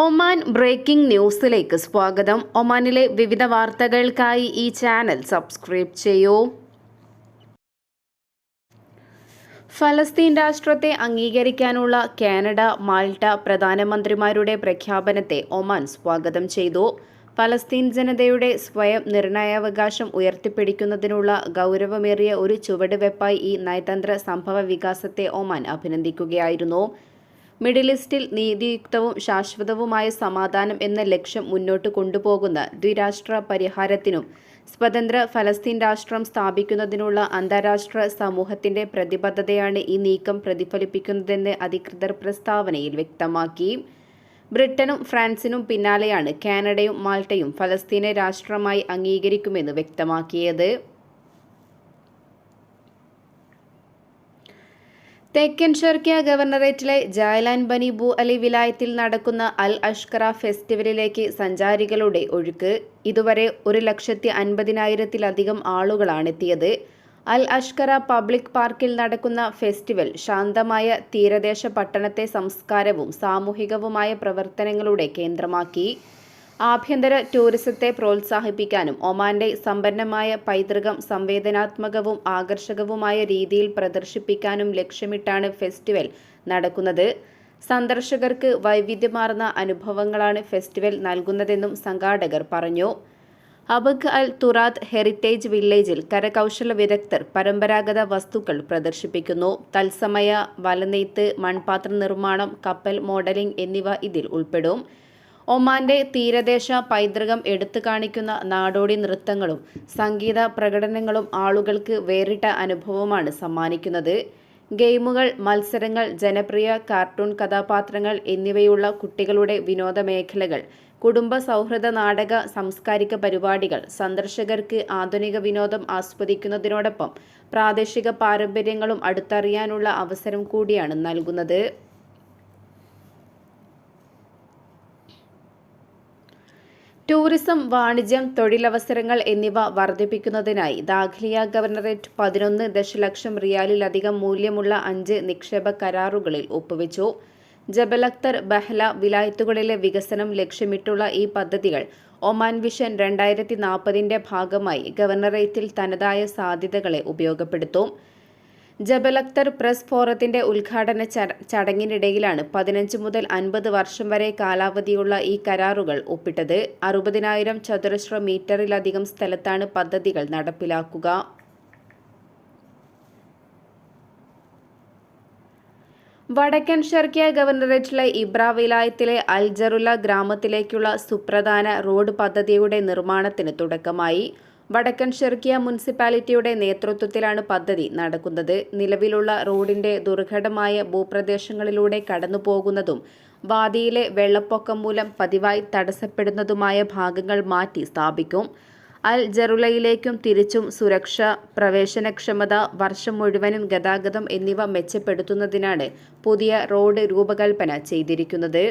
Oman breaking ന്യൂസിലേക്ക് സ്വാഗതം. ഒമാനിലെ വിവിധ വാർത്തകൾക്കായി ഈ ചാനൽ സബ്സ്ക്രൈബ് ചെയ്യൂ. ഫലസ്തീൻ രാഷ്ട്രത്തെ അംഗീകരിക്കാനുള്ള കാനഡ മാൾട്ട പ്രധാനമന്ത്രിമാരുടെ പ്രഖ്യാപനത്തെ ഒമാൻ സ്വാഗതം ചെയ്തു. ഫലസ്തീൻ ജനതയുടെ സ്വയം നിർണയാവകാശം ഉയർത്തിപ്പിടിക്കുന്നതിനുള്ള ഗൗരവമേറിയ ഒരു ചുവടുവെപ്പായി ഈ നയതന്ത്ര സംഭവ വികാസത്തെ ഒമാൻ അഭിനന്ദിക്കുകയായിരുന്നു. മിഡിൽ ഈസ്റ്റിൽ നീതിയുക്തവും ശാശ്വതവുമായ സമാധാനം എന്ന ലക്ഷ്യം മുന്നോട്ട് കൊണ്ടുപോകുന്ന ദ്വിരാഷ്ട്ര പരിഹാരത്തിനും സ്വതന്ത്ര ഫലസ്തീൻ രാഷ്ട്രം സ്ഥാപിക്കുന്നതിനുള്ള അന്താരാഷ്ട്ര സമൂഹത്തിന്റെ പ്രതിബദ്ധതയാണ് ഈ നീക്കം പ്രതിഫലിപ്പിക്കുന്നതെന്ന് അധികൃതർ പ്രസ്താവനയിൽ വ്യക്തമാക്കി. ബ്രിട്ടനും ഫ്രാൻസിനും പിന്നാലെയാണ് കാനഡയും മാൾട്ടയും ഫലസ്തീനെ രാഷ്ട്രമായി അംഗീകരിക്കുമെന്ന് വ്യക്തമാക്കിയത്. തെക്കൻ ഷർക്കിയ ഗവർണറേറ്റിലെ ജായ്ലാൻ ബനി ബു അലി വിലായത്തിൽ നടക്കുന്ന അൽ അഷ്കറ ഫെസ്റ്റിവലിലേക്ക് സഞ്ചാരികളുടെ ഒഴുക്ക്. ഇതുവരെ ഒരു ലക്ഷത്തി അൻപതിനായിരത്തിലധികം ആളുകളാണെത്തിയത്. അൽ അഷ്കറ പബ്ലിക് പാർക്കിൽ നടക്കുന്ന ഫെസ്റ്റിവൽ ശാന്തമായ തീരദേശ പട്ടണത്തെ സംസ്കാരവും സാമൂഹികവുമായ പ്രവർത്തനങ്ങളുടെ കേന്ദ്രമാക്കി. ആഭ്യന്തര ടൂറിസത്തെ പ്രോത്സാഹിപ്പിക്കാനും ഒമാന്റെ സമ്പന്നമായ പൈതൃകം സംവേദനാത്മകവും ആകർഷകവുമായ രീതിയിൽ പ്രദർശിപ്പിക്കാനും ലക്ഷ്യമിട്ടാണ് ഫെസ്റ്റിവൽ നടക്കുന്നത്. സന്ദർശകർക്ക് വൈവിധ്യമാർന്ന അനുഭവങ്ങളാണ് ഫെസ്റ്റിവൽ നൽകുന്നതെന്നും സംഘാടകർ പറഞ്ഞു. അബഗ് അൽ തുറാത്ത് ഹെറിറ്റേജ് വില്ലേജിൽ കരകൗശല വിദഗ്ധർ പരമ്പരാഗത വസ്തുക്കൾ പ്രദർശിപ്പിക്കുന്നു. തത്സമയ വലനെയ്ത്ത് മൺപാത്ര നിർമ്മാണം കപ്പൽ മോഡലിംഗ് എന്നിവ ഇതിൽ ഉൾപ്പെടും. ഒമാന്റെ തീരദേശ പൈതൃകം എടുത്തു കാണിക്കുന്ന നാടോടി നൃത്തങ്ങളും സംഗീത പ്രകടനങ്ങളും ആളുകൾക്ക് വേറിട്ട അനുഭവമാണ് സമ്മാനിക്കുന്നത്. ഗെയിമുകൾ മത്സരങ്ങൾ ജനപ്രിയ കാർട്ടൂൺ കഥാപാത്രങ്ങൾ എന്നിവയുള്ള കുട്ടികളുടെ വിനോദ മേഖലകൾ കുടുംബ സൗഹൃദ നാടക സാംസ്കാരിക പരിപാടികൾ സന്ദർശകർക്ക് ആധുനിക വിനോദം ആസ്വദിക്കുന്നതിനോടൊപ്പം പ്രാദേശിക പാരമ്പര്യങ്ങളും അടുത്തറിയാനുള്ള അവസരം കൂടിയാണ് നൽകുന്നത്. ടൂറിസം വാണിജ്യം തൊഴിലവസരങ്ങൾ എന്നിവ വർദ്ധിപ്പിക്കുന്നതിനായി ദാഖിലിയ ഗവർണറേറ്റ് പതിനൊന്ന് ദശലക്ഷം റിയാലിലധികം മൂല്യമുള്ള അഞ്ച് നിക്ഷേപ കരാറുകളിൽ ഒപ്പുവെച്ചു. ജബലക്തർ ബഹ്ല വിലായത്തുകളിലെ വികസനം ലക്ഷ്യമിട്ടുള്ള ഈ പദ്ധതികൾ ഒമാൻ വിഷൻ രണ്ടായിരത്തി നാൽപ്പതിന്റെ ഭാഗമായി ഗവർണറേറ്റിൽ തനതായ സാധ്യതകളെ ഉപയോഗപ്പെടുത്തും. ജബൽ അക്തർ പ്രസ് ഫോറത്തിന്റെ ഉദ്ഘാടന ചടങ്ങിനിടയിലാണ് പതിനഞ്ച് മുതൽ അൻപത് വർഷം വരെ കാലാവധിയുള്ള ഈ കരാറുകൾ ഒപ്പിട്ടത്. അറുപതിനായിരം ചതുരശ്ര മീറ്ററിലധികം സ്ഥലത്താണ് പദ്ധതികൾ നടപ്പിലാക്കുക. വടക്കൻ ഷർക്കിയ ഗവർണറേറ്റിലെ ഇബ്ര വിലായത്തിലെ അൽജറുല ഗ്രാമത്തിലേക്കുള്ള സുപ്രധാന റോഡ് പദ്ധതിയുടെ നിർമ്മാണത്തിന് തുടക്കമായി. വടക്കൻ ഷെർക്കിയ മുനിസിപ്പാലിറ്റിയുടെ നേതൃത്വത്തിലാണ് പദ്ധതി നടക്കുന്നത്. നിലവിലുള്ള റോഡിന്റെ ദുർഘടമായ ഭൂപ്രദേശങ്ങളിലൂടെ കടന്നുപോകുന്നതും വാദിയിലെ വെള്ളപ്പൊക്കം മൂലം പതിവായി തടസ്സപ്പെടുന്നതുമായ ഭാഗങ്ങൾ മാറ്റി സ്ഥാപിക്കും. അൽ ജറുലയിലേക്കും തിരിച്ചും സുരക്ഷ പ്രവേശനക്ഷമത വർഷം മുഴുവനും ഗതാഗതം എന്നിവ മെച്ചപ്പെടുത്തുന്നതിനാണ് പുതിയ റോഡ് രൂപകൽപ്പന ചെയ്തിരിക്കുന്നത്.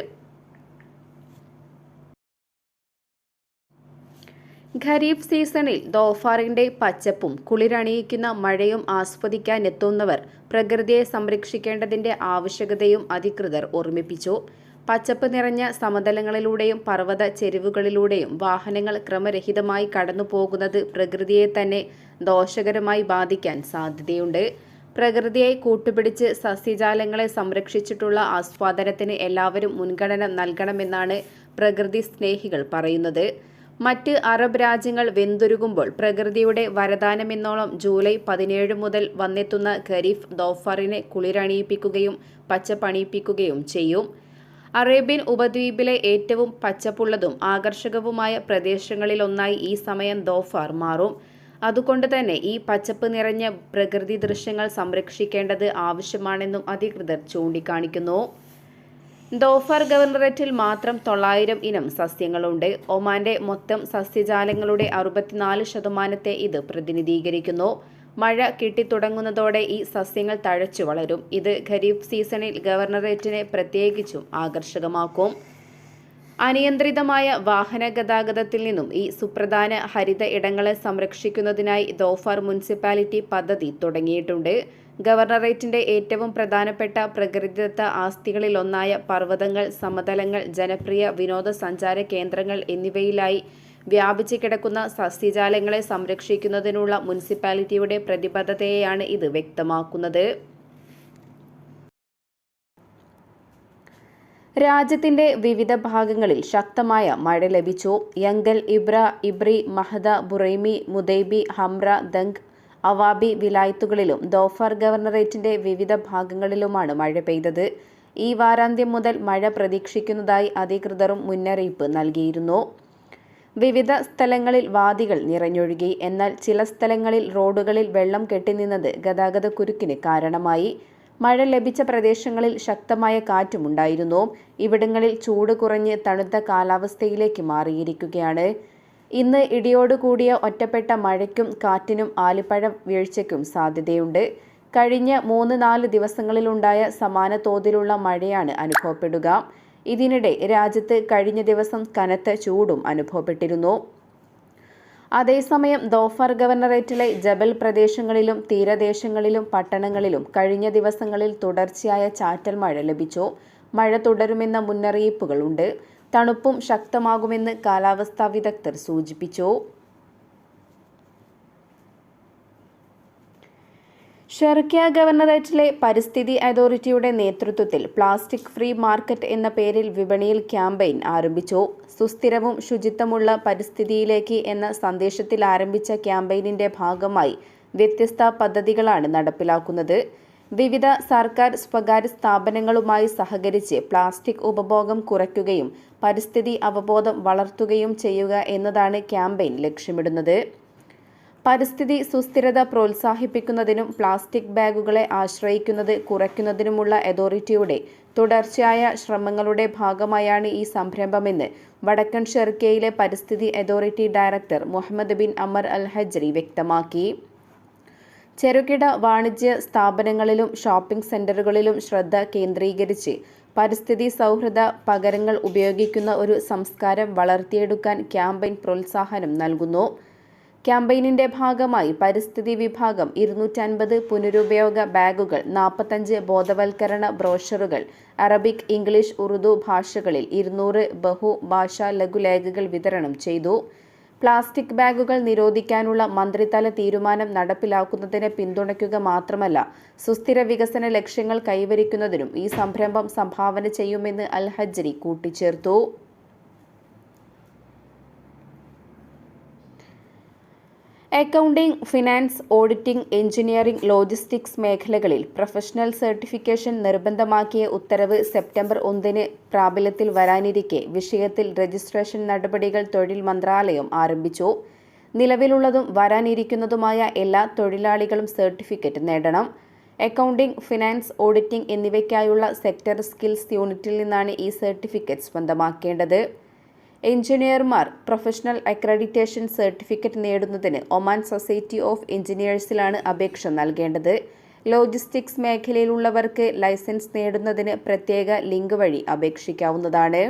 ഖരീഫ് സീസണിൽ ദോഫാറിന്റെ പച്ചപ്പും കുളിരണിയിക്കുന്ന മഴയും ആസ്വദിക്കാനെത്തുന്നവർ പ്രകൃതിയെ സംരക്ഷിക്കേണ്ടതിന്റെ ആവശ്യകതയും അധികൃതർ ഓർമ്മിപ്പിച്ചു. പച്ചപ്പ് നിറഞ്ഞ സമതലങ്ങളിലൂടെയും പർവത ചെരുവുകളിലൂടെയും വാഹനങ്ങൾ ക്രമരഹിതമായി കടന്നു പോകുന്നത് പ്രകൃതിയെ തന്നെ ദോഷകരമായി ബാധിക്കാൻ സാധ്യതയുണ്ട്. പ്രകൃതിയെ കൂട്ടുപിടിച്ച് സസ്യജാലങ്ങളെ സംരക്ഷിച്ചിട്ടുള്ള ആസ്വാദനത്തിന് എല്ലാവരും മുൻഗണന നൽകണമെന്നാണ് പ്രകൃതി സ്നേഹികൾ പറയുന്നത്. മറ്റ് അറബ് രാജ്യങ്ങൾ വെന്തുരുകുമ്പോൾ പ്രകൃതിയുടെ വരദാനമെന്നോളം ജൂലൈ പതിനേഴ് മുതൽ വന്നെത്തുന്ന ഖരീഫ് ദോഫറിനെ കുളിരണിയിപ്പിക്കുകയും പച്ചപ്പണിയിപ്പിക്കുകയും ചെയ്യും. അറേബ്യൻ ഉപദ്വീപിലെ ഏറ്റവും പച്ചപ്പുള്ളതും ആകർഷകവുമായ പ്രദേശങ്ങളിലൊന്നായി ഈ സമയം ദോഫാർ മാറും. അതുകൊണ്ട് തന്നെ ഈ പച്ചപ്പ് നിറഞ്ഞ പ്രകൃതി ദൃശ്യങ്ങൾ സംരക്ഷിക്കേണ്ടത് ആവശ്യമാണെന്നും അധികൃതർ ചൂണ്ടിക്കാണിക്കുന്നു. ദോഫർ ഗവർണറേറ്റിൽ മാത്രം തൊള്ളായിരം ഇനം സസ്യങ്ങളുണ്ട്. ഒമാന്റെ മൊത്തം സസ്യജാലങ്ങളുടെ അറുപത്തിനാല് ശതമാനത്തെ ഇത് പ്രതിനിധീകരിക്കുന്നു. മഴ കിട്ടിത്തുടങ്ങുന്നതോടെ ഈ സസ്യങ്ങൾ തഴച്ചു വളരും. ഇത് ഖരീഫ് സീസണിൽ ഗവർണറേറ്റിനെ പ്രത്യേകിച്ചും ആകർഷകമാക്കും. അനിയന്ത്രിതമായ വാഹന ഗതാഗതത്തിൽ നിന്നും ഈ സുപ്രധാന ഹരിത ഇടങ്ങളെ സംരക്ഷിക്കുന്നതിനായി ദോഫാർ മുനിസിപ്പാലിറ്റി പദ്ധതി തുടങ്ങിയിട്ടുണ്ട്. ഗവർണറേറ്റിന്റെ ഏറ്റവും പ്രധാനപ്പെട്ട പ്രകൃതിദത്ത ആസ്തികളിലൊന്നായ പർവതങ്ങൾ സമതലങ്ങൾ ജനപ്രിയ വിനോദസഞ്ചാര കേന്ദ്രങ്ങൾ എന്നിവയിലായി വ്യാപിച്ചു കിടക്കുന്ന സസ്യജാലങ്ങളെ സംരക്ഷിക്കുന്നതിനുള്ള മുനിസിപ്പാലിറ്റിയുടെ പ്രതിബദ്ധതയെയാണ് ഇത് വ്യക്തമാക്കുന്നത്. രാജ്യത്തിന്റെ വിവിധ ഭാഗങ്ങളിൽ ശക്തമായ മഴ ലഭിച്ചു. Yanqul Ibra Ibri Mahda Buraimi Mudaibi Hamra Dank Awabi വിലായത്തുകളിലും Dhofar ഗവർണറേറ്റിന്റെ വിവിധ ഭാഗങ്ങളിലുമാണ് മഴ പെയ്തത്. ഈ വാരാന്ത്യം മുതൽ മഴ പ്രതീക്ഷിക്കുന്നതായി അധികൃതരും മുന്നറിയിപ്പ് നൽകിയിരുന്നു. വിവിധ സ്ഥലങ്ങളിൽ വാദികൾ നിറഞ്ഞൊഴുകി. എന്നാൽ ചില സ്ഥലങ്ങളിൽ റോഡുകളിൽ വെള്ളം കെട്ടിനിന്നത് ഗതാഗത കുരുക്കിന് കാരണമായി. മഴ ലഭിച്ച പ്രദേശങ്ങളിൽ ശക്തമായ കാറ്റുമുണ്ടായിരുന്നു. ഇവിടങ്ങളിൽ ചൂട് കുറഞ്ഞ് തണുത്ത കാലാവസ്ഥയിലേക്ക് മാറിയിരിക്കുകയാണ്. ഇന്ന് ഇടിയോടുകൂടിയ ഒറ്റപ്പെട്ട മഴയ്ക്കും കാറ്റിനും ആലിപ്പഴ വീഴ്ചയ്ക്കും സാധ്യതയുണ്ട്. കഴിഞ്ഞ മൂന്ന് നാല് ദിവസങ്ങളിലുണ്ടായ സമാന തോതിലുള്ള മഴയാണ് അനുഭവപ്പെടുക. ഇതിനിടെ രാജ്യത്ത് കഴിഞ്ഞ ദിവസം കനത്ത ചൂടും അനുഭവപ്പെട്ടിരുന്നു. അതേസമയം ദോഫർ ഗവർണറേറ്റിലെ ജബൽ പ്രദേശങ്ങളിലും തീരദേശങ്ങളിലും പട്ടണങ്ങളിലും കഴിഞ്ഞ ദിവസങ്ങളിൽ തുടർച്ചയായ ചാറ്റൽ മഴ ലഭിച്ചു. മഴ തുടരുമെന്ന മുന്നറിയിപ്പുകളുണ്ട്. തണുപ്പും ശക്തമാകുമെന്ന് കാലാവസ്ഥാ വിദഗ്ധർ സൂചിപ്പിച്ചു. ഷെർക്കിയ ഗവർണറേറ്റിലെ പരിസ്ഥിതി അതോറിറ്റിയുടെ നേതൃത്വത്തിൽ പ്ലാസ്റ്റിക് ഫ്രീ മാർക്കറ്റ് എന്ന പേരിൽ വിപണിയിൽ ക്യാമ്പയിൻ ആരംഭിച്ചു. സുസ്ഥിരവും ശുചിത്വമുള്ള പരിസ്ഥിതിയിലേക്ക് എന്ന സന്ദേശത്തിൽ ആരംഭിച്ച ക്യാമ്പയിനിന്റെ ഭാഗമായി വ്യത്യസ്ത പദ്ധതികളാണ് നടപ്പിലാക്കുന്നത്. വിവിധ സർക്കാർ സ്വകാര്യ സ്ഥാപനങ്ങളുമായി സഹകരിച്ച് പ്ലാസ്റ്റിക് ഉപഭോഗം കുറയ്ക്കുകയും പരിസ്ഥിതി അവബോധം വളർത്തുകയും ചെയ്യുക എന്നതാണ് ക്യാമ്പയിൻ ലക്ഷ്യമിടുന്നത്. പരിസ്ഥിതി സുസ്ഥിരത പ്രോത്സാഹിപ്പിക്കുന്നതിനും പ്ലാസ്റ്റിക് ബാഗുകളെ ആശ്രയിക്കുന്നത് കുറയ്ക്കുന്നതിനുമുള്ള അതോറിറ്റിയുടെ തുടർച്ചയായ ശ്രമങ്ങളുടെ ഭാഗമായാണ് ഈ സംരംഭമെന്ന് വടക്കൻ ഷെർക്കയിലെ പരിസ്ഥിതി authority director Muhammad bin Amer al Hajri വ്യക്തമാക്കി. ചെറുകിട വാണിജ്യ സ്ഥാപനങ്ങളിലും ഷോപ്പിംഗ് സെന്ററുകളിലും ശ്രദ്ധ കേന്ദ്രീകരിച്ച് പരിസ്ഥിതി സൗഹൃദ പകരങ്ങൾ ഉപയോഗിക്കുന്ന ഒരു സംസ്കാരം വളർത്തിയെടുക്കാൻ ക്യാമ്പയിൻ പ്രോത്സാഹനം നൽകുന്നു. ക്യാമ്പയിനിന്റെ ഭാഗമായി പരിസ്ഥിതി വിഭാഗം ഇരുന്നൂറ്റൻപത് പുനരുപയോഗ ബാഗുകൾ നാൽപ്പത്തഞ്ച് ബോധവൽക്കരണ ബ്രോഷറുകൾ അറബിക് ഇംഗ്ലീഷ് ഉറുദു ഭാഷകളിൽ ഇരുന്നൂറ് ബഹുഭാഷാ ലഘുലേഖകൾ വിതരണം ചെയ്തു. പ്ലാസ്റ്റിക് ബാഗുകൾ നിരോധിക്കാനുള്ള മന്ത്രിതല തീരുമാനം നടപ്പിലാക്കുന്നതിനെ പിന്തുണയ്ക്കുക മാത്രമല്ല സുസ്ഥിര വികസന ലക്ഷ്യങ്ങൾ കൈവരിക്കുന്നതിനും ഈ സംരംഭം സംഭാവന ചെയ്യുമെന്ന് അൽ ഹജ്രി കൂട്ടിച്ചേർത്തു. Accounting finance auditing engineering logistics മേഖലകളിൽ പ്രൊഫഷണൽ സർട്ടിഫിക്കേഷൻ നിർബന്ധമാക്കിയ ഉത്തരവ് സെപ്റ്റംബർ ഒന്നിന് പ്രാബല്യത്തിൽ വരാനിരിക്കെ വിഷയത്തിൽ രജിസ്ട്രേഷൻ നടപടികൾ തൊഴിൽ മന്ത്രാലയം ആരംഭിച്ചു. നിലവിലുള്ളതും വരാനിരിക്കുന്നതുമായ എല്ലാ തൊഴിലാളികളും സർട്ടിഫിക്കറ്റ് നേടണം. അക്കൗണ്ടിംഗ് ഫിനാൻസ് ഓഡിറ്റിംഗ് എന്നിവയ്ക്കായുള്ള സെക്ടർ സ്കിൽസ് യൂണിറ്റിൽ നിന്നാണ് ഈ സർട്ടിഫിക്കറ്റ് സ്വന്തമാക്കേണ്ടത്. എഞ്ചിനീയർമാർ പ്രൊഫഷണൽ അക്രഡിറ്റേഷൻ സർട്ടിഫിക്കറ്റ് നേടുന്നതിന് ഒമാൻ സൊസൈറ്റി ഓഫ് എഞ്ചിനീയേഴ്സിലാണ് അപേക്ഷ നൽകേണ്ടത്. ലോജിസ്റ്റിക്സ് മേഖലയിലുള്ളവർക്ക് ലൈസൻസ് നേടുന്നതിന് പ്രത്യേക ലിങ്ക് വഴി അപേക്ഷിക്കാവുന്നതാണ്.